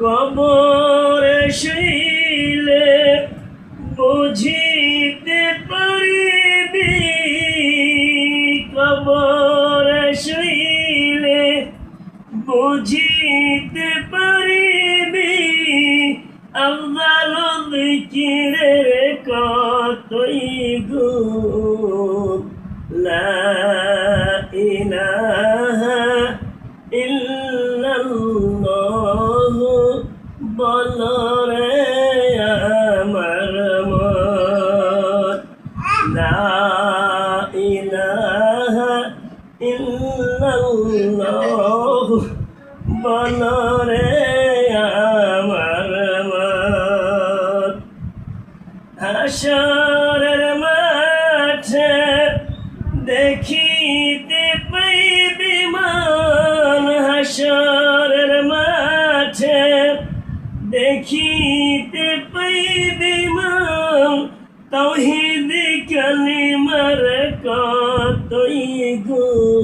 কবরে শৈলে বুঝিতে পারিবি। কবরে শুইলে বুঝিতে পারিবি। আল্লাহ দিকিরে কতই গুণ লা ইলাহা ইল্লাল্লাহ বলরে আমার মন হাসরের মাঠে দেখিতে পাইবি মান হাসরের মাঠে দেখিতে পাইবি মান কতই গুণ